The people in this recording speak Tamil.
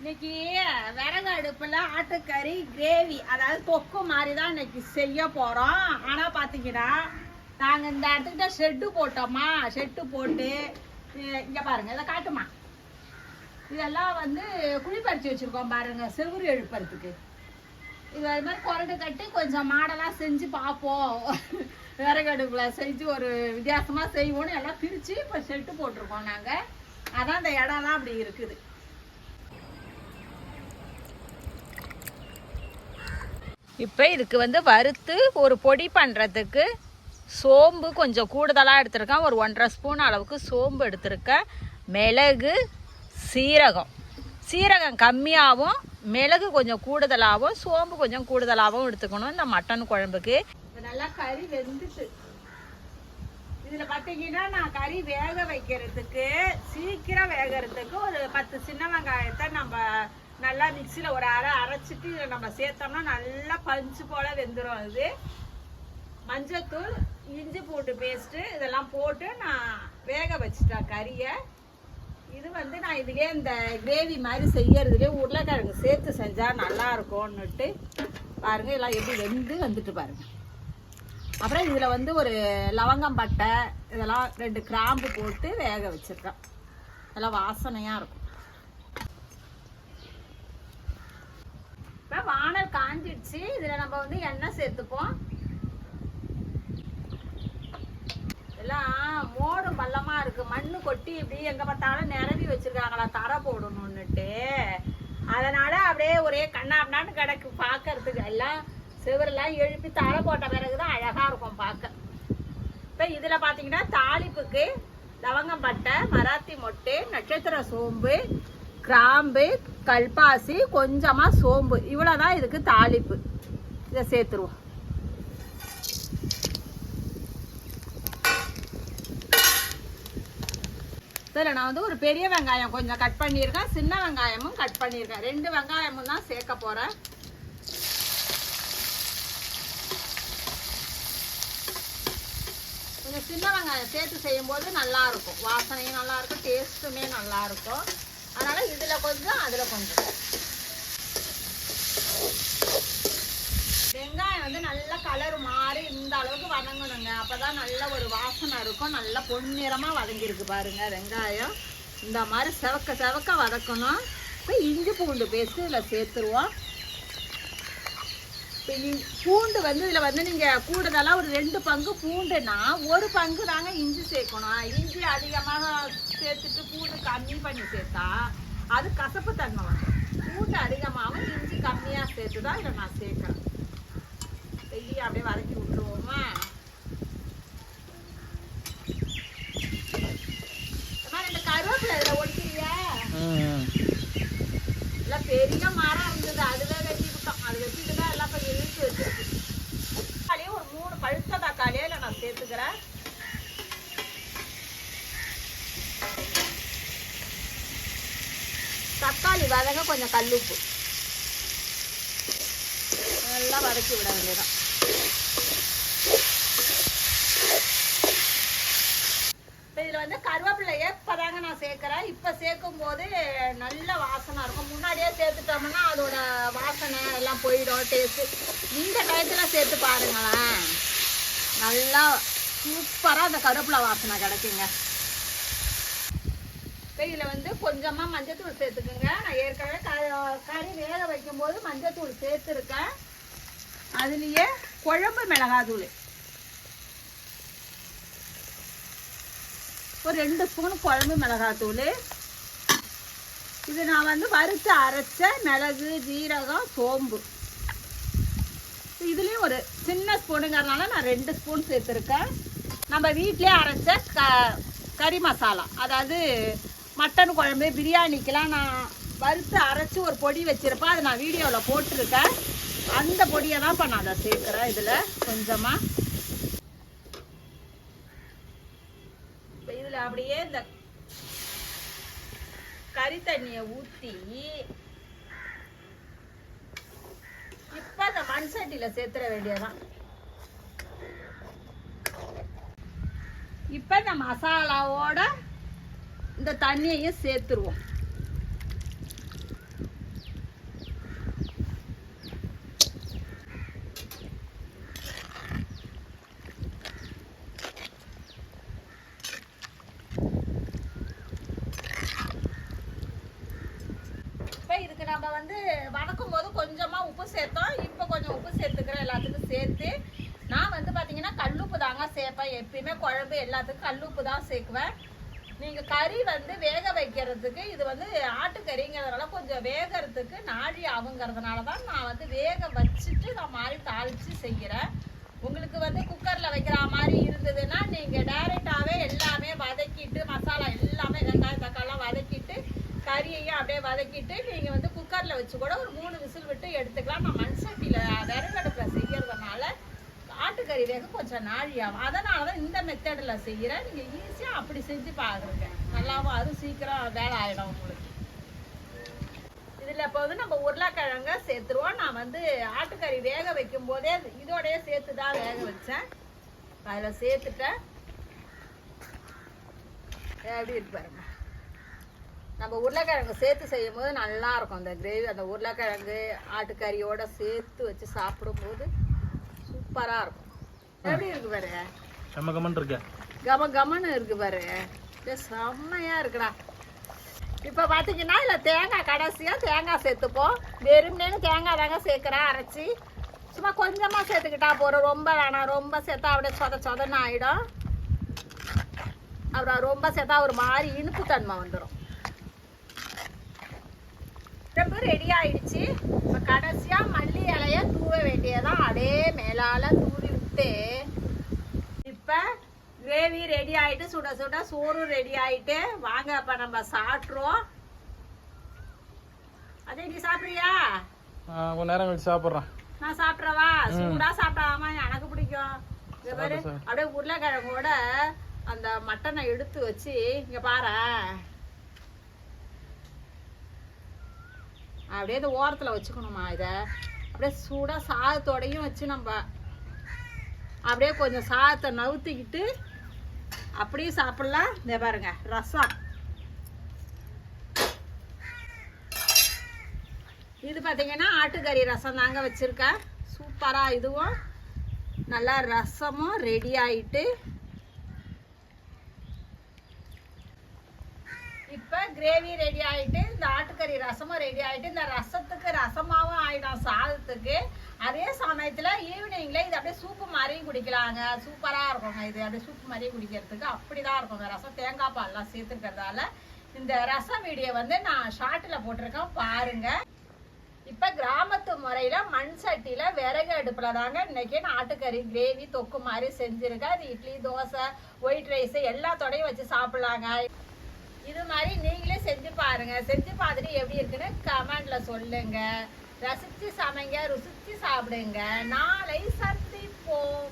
இன்னைக்கு விறகு அடுப்புல ஆட்டுக்கறி கிரேவி அதாவது தொக்கு மாதிரி தான் இன்னைக்கு செய்ய போறோம். ஆனா பாத்தீங்கன்னா நாங்க இந்த இடத்துக்கிட்ட ஷெட்டு போட்டோமா? ஷெட்டு போட்டு இங்கே இங்க பாருங்க இதை காட்டுமா? இதெல்லாம் வந்து குழிப்பறிச்சு வச்சிருக்கோம் பாருங்க செவுரு எழுப்புறதுக்கு. இது அது மாதிரி குரடு கட்டி கொஞ்சம் மாடலாக செஞ்சு பார்ப்போம். விறகு அடுப்புல செஞ்சு ஒரு வித்தியாசமா செய்வோம்னு எல்லாம் பிரிச்சு இப்போ ஷெட்டு போட்டிருக்கோம் நாங்க. அதான் இந்த இடம்லாம் அப்படி இருக்குது. இப்போ இதுக்கு வந்து வறுத்து ஒரு பொடி பண்ணுறதுக்கு சோம்பு கொஞ்சம் கூடுதலாக எடுத்திருக்கேன். ஒரு ஒன்றரை ஸ்பூன் அளவுக்கு சோம்பு எடுத்திருக்கேன். மிளகு சீரகம். சீரகம் கம்மியாகவும் மிளகு கொஞ்சம் கூடுதலாகவும் சோம்பு கொஞ்சம் கூடுதலாகவும் எடுத்துக்கணும் இந்த மட்டன் குழம்புக்கு. நல்லா கறி வெந்துட்டு. இதில் பார்த்தீங்கன்னா நான் கறி வேக வைக்கிறதுக்கு சீக்கிரம் வேகிறதுக்கு ஒரு பத்து சின்ன வெங்காயத்தை நம்ம நல்லா மிக்சியில் ஒரு அரை அரைச்சிட்டு இதில் நம்ம சேர்த்தோம்னா நல்லா பஞ்சு போல் வெந்துடும் அது. மஞ்சத்தூள் இஞ்சி பூண்டு பேஸ்ட்டு இதெல்லாம் போட்டு நான் வேக வச்சிட்டேன் கறியை. இது வந்து நான் இதுலேயே இந்த கிரேவி மாதிரி செய்யறதுலேயே உருளைக்கிழங்கு சேர்த்து செஞ்சால் நல்லா இருக்கும்னுட்டு பாருங்கள் எல்லாம் எப்படி வெந்து வந்துட்டு பாருங்கள் அப்புறம் இதில் வந்து ஒரு லவங்கம் பட்டை இதெல்லாம் ரெண்டு கிராம்பு போட்டு வேக வச்சுருக்கேன். நல்லா வாசனையாக இருக்கும். இப்போ வானல் காஞ்சிடுச்சு. இதில் நம்ம வந்து எண்ணெய் சேர்த்துப்போம். எல்லாம் மோடும் பள்ளமா இருக்கு. மண்ணு கொட்டி இப்படி எங்க பார்த்தாலும் நிரவி வச்சிருக்காங்களா? தரை போடணும்னுட்டு. அதனால அப்படியே ஒரே கண்ணாப்னான்னு கிடக்கு பார்க்கறதுக்கு எல்லாம் சிவரெல்லாம் எழுப்பி தரை போட்ட பிறகு தான் அழகா இருக்கும் பார்க்க. இப்போ இதுல பாத்தீங்கன்னா தாளிப்புக்கு லவங்கம் பட்டை மராத்தி மொட்டு நட்சத்திர சோம்பு கிராம்பு கல்பாசி கொஞ்சமாக சோம்பு. இவ்வளோதான் இதுக்கு தாளிப்பு. இதை சேர்த்துருவோம். இதில் நான் வந்து ஒரு பெரிய வெங்காயம் கொஞ்சம் கட் பண்ணியிருக்கேன். சின்ன வெங்காயமும் கட் பண்ணியிருக்கேன். ரெண்டு வெங்காயமும் தான் சேர்க்க போகிறேன் கொஞ்சம் சின்ன வெங்காயம் சேர்த்து செய்யும்போது நல்லாயிருக்கும் வாசனையும் நல்லாயிருக்கும் டேஸ்ட்டுமே நல்லா இருக்கும். அதனால இதில் கொஞ்சம் அதில் கொஞ்சம். வெங்காயம் வந்து நல்லா கலர் மாறி இந்த அளவுக்கு வதங்கணுங்க. அப்பதான் நல்ல ஒரு வாசனை இருக்கும். நல்ல பொன்னிறமா வதங்கியிருக்கு பாருங்க வெங்காயம். இந்த மாதிரி செவக்க செவக்க வதக்கணும். இப்போ இஞ்சி பூண்டு பேஸ்ட் இதில் சேர்த்துருவோம். இப்போ பூண்டு வந்து இதில் வந்து நீங்கள் கூடுதலாக ஒரு ரெண்டு பங்கு பூண்டுனா ஒரு பங்கு நாங்கள் இஞ்சி சேர்க்கணும். இஞ்சி அதிகமாக சேர்த்துட்டு பூண்டு கம்மி பண்ணி சேர்த்தா அது கசப்பு தன்மை வரும் பூண்டு அதிகமாகவும் இஞ்சி கம்மியாக சேர்த்து தான் இதை நான் சேர்க்குறேன். வெய்ய அப்படியே வதக்கி விட்டுருவோமா அம்மா, ரெண்டு கருவேப்பிலை இதில் ஒடிக்கிறியா எல்லாம் பெரிய மரம் இருந்தது அதுவே வெட்டி விட்டோம் அது வெட்டிட்டு தான் எல்லாம் இப்போ இழுத்து வச்சிருக்கு தக்காளியே ஒரு மூணு பழுத்த தக்காளியே இல்லை நான் சேர்த்துக்கிறேன் தக்காளி வதங்க கொஞ்சம் கல்லுப்பு. நல்லா வதக்கி விட வேண்டியதான் இப்போ இதில் வந்து கருவேப்பிலை எப்போதாங்க நான் சேர்க்குறேன்? இப்போ சேர்க்கும் போது நல்ல வாசனை இருக்கும். முன்னாடியே சேர்த்துட்டோம்னா அதோட வாசனை எல்லாம் போயிடும் டேஸ்ட்டு இந்த டயத்தில் சேர்த்து பாருங்களேன். நல்லா சூப்பராக அந்த கருவேப்பிலை வாசனை கிடைக்குங்க. இப்போ இதில் வந்து கொஞ்சமாக மஞ்சத்தூள் சேர்த்துக்குங்க. நான் ஏற்கனவே க கறி வேக வைக்கும்போது மஞ்சத்தூள் சேர்த்துருக்கேன். அதுலேயே குழம்பு மிளகாத்தூள். ஒரு ரெண்டு ஸ்பூன் குழம்பு மிளகாத்தூள். இது நான் வந்து வறுத்து அரைச்ச மிளகு ஜீரகம் சோம்பு. இதுலேயும் ஒரு சின்ன ஸ்பூனுங்கிறதுனால நான் ரெண்டு ஸ்பூன் சேர்த்துருக்கேன். நம்ம வீட்டிலே அரைச்ச க கறி மசாலா. அதாவது மட்டன் குழம்பு பிரியாணிக்கெலாம் நான் வறுத்து அரைச்சி ஒரு பொடி வச்சுருப்பேன் அதை நான் வீடியோவில் போட்டிருக்கேன். அந்த பொடியை தான் இப்போ நான் அதை சேர்க்குறேன் இதில் கொஞ்சமாக இப்போ இதில் அப்படியே இந்த கறி தண்ணியை ஊற்றி இப்போ அந்த மண் சட்டியில் சேர்த்துற வேண்டியதான் இப்போ இந்த மசாலாவோட இந்த தண்ணியையும் சேர்த்துருவோம். நம்ம வந்து வதக்கும் கொஞ்சமாக உப்பு சேர்த்தோம். இப்போ கொஞ்சம் உப்பு சேர்த்துக்கிறோம் எல்லாத்துக்கும் சேர்த்து நான் வந்து பார்த்தீங்கன்னா கல்லுப்பு தாங்க சேர்ப்பேன். எப்பயுமே குழம்பு எல்லாத்துக்கும் கல்லுப்பு தான் சேர்க்குவேன். நீங்கள் கறி வந்து வேக வைக்கிறதுக்கு இது வந்து ஆட்டுக்கறிங்கிறதுனால கொஞ்சம் வேகறதுக்கு நாழி ஆகுங்கிறதுனால தான் நான் வந்து வேக வச்சுட்டு நான் மாதிரி தாளித்து செய்கிறேன் உங்களுக்கு வந்து குக்கரில் வைக்கிற மாதிரி இருந்ததுன்னா நீங்கள் டைரெக்டாகவே எல்லாமே வதக்கிட்டு மசாலா எல்லாமே வெங்காயம் தக்காளிலாம் வதக்கிட்டு கறியையும் அப்படியே வதக்கிட்டு நீங்கள் வந்து குக்கரில் வச்சு கூட ஒரு மூணு விசில் விட்டு எடுத்துக்கலாம். நான் மண் சட்டியில் விறகடுப்பில் செய்கிறதுனால ஆட்டுக்கறி வேக கொஞ்சம் நாழியாகும் அதனால தான் இந்த மெத்தடில் செய்கிறேன் நீங்கள் ஈஸியாக அப்படி செஞ்சு பார்க்குறீங்க நல்லாவும் அது சீக்கிரம் வேலை ஆகிடும் உங்களுக்கு. இதில் இப்போ வந்து நம்ம உருளைக்கிழங்க சேர்த்துருவோம். நான் வந்து ஆட்டுக்கறி வேக வைக்கும் போதே இதோடய சேர்த்து தான் வேக வச்சேன். அதில் சேர்த்துட்டேன். எப்படி இருப்பாருங்க நம்ம உருளைக்கிழங்கு சேர்த்து செய்யும் போது நல்லாயிருக்கும் அந்த கிரேவி அந்த உருளைக்கிழங்கு ஆட்டுக்கறியோடு சேர்த்து வச்சு சாப்பிடும்போது சூப்பராக இருக்கும். எப்படி இருக்கு பாரு? செம்ம கமன் இருக்க. கம கமன்னு இருக்கு பாரு. இது செம்மையா இருக்குடா. இப்போ பார்த்தீங்கன்னா இதில் தேங்காய் கடைசியாக தேங்காய் சேர்த்துப்போம் வெறும்னே தேங்காய் தாங்க சேர்க்குறேன் அரைச்சி. சும்மா கொஞ்சமாக சேர்த்துக்கிட்டா போகிறோம் ரொம்ப வேணாம். ரொம்ப சேர்த்தா அப்படியே சொத சொதன்னு ஆகிடும் அப்புறம் ரொம்ப சேர்த்தா ஒரு மாதிரி இனிப்பு தன்மை வந்துடும் ரொம்ப ரெடி ஆயிடுச்சு. இப்போ கடைசியாக மல்லி மேலால தூவி விட்டு இப்போ கிரேவி ரெடி ஆயிட்டு சுட சுட சோறும் ரெடி ஆயிட்டு வாங்க அப்ப நம்ம சாப்பிட்ருவோம் அதே நீ சாப்பிட்றியா? கொஞ்ச நேரம் கழிச்சு சாப்பிட்றேன். நான் சாப்பிட்றவா? சூடா சாப்பிட்டாமா எனக்கு பிடிக்கும். இங்க பாரு. அப்படியே உருளைக்கிழங்கோட அந்த மட்டனை எடுத்து வச்சு இங்க பாரு. அப்படியே இந்த ஓரத்துல வச்சுக்கணுமா இத? அப்படியே சூடாக சாதத்தோடையும் வச்சு நம்ம அப்படியே கொஞ்சம் சாதத்தை நவுத்திக்கிட்டு அப்படியே சாப்பிடலாம். இந்த பாருங்க ரசம். இது பார்த்தீங்கன்னா ஆட்டுக்கறி ரசம் தாங்க வச்சுருக்கேன். சூப்பராக இதுவும். நல்லா ரசமும் ரெடி ஆகிட்டு இப்போ கிரேவி ரெடி ஆகிட்டு இந்த ஆட்டுக்கறி ரசமும் ரெடி ஆகிட்டு இந்த ரசத்துக்கு ரசமாகவும் ஆகிடும் சாதத்துக்கு. அதே சமயத்தில் ஈவினிங்கில் இது அப்படியே சூப்பு மாதிரியும் குடிக்கலாங்க. சூப்பராக இருக்குங்க இது. அப்படியே சூப்பு மாதிரியும் குடிக்கிறதுக்கு அப்படி தான் இருக்குங்க. ரசம் தேங்காய் பால்லாம் சேர்த்துருக்கிறதால இந்த ரசம் வீடியோ வந்து நான் ஷார்ட்டில் போட்டிருக்கேன். பாருங்கள் இப்போ கிராமத்து முறையில் மண் சட்டியில் விறகு அடுப்பில் தாங்க இன்னைக்கு ஆட்டுக்கறி கிரேவி தொக்கு மாதிரி செஞ்சுருக்கேன். அது இட்லி தோசை ஒயிட் ரைஸ் எல்லாத்தோடையும் வச்சு சாப்பிட்லாங்க. இது மாதிரி நீங்களே செஞ்சு பாருங்க. செஞ்சு பார்த்துட்டு எப்படி இருக்குன்னு கமெண்ட்ல சொல்லுங்க. ரசிச்சு சமைங்க ருசிச்சு சாப்பிடுங்க. நாளை சந்திப்போம்.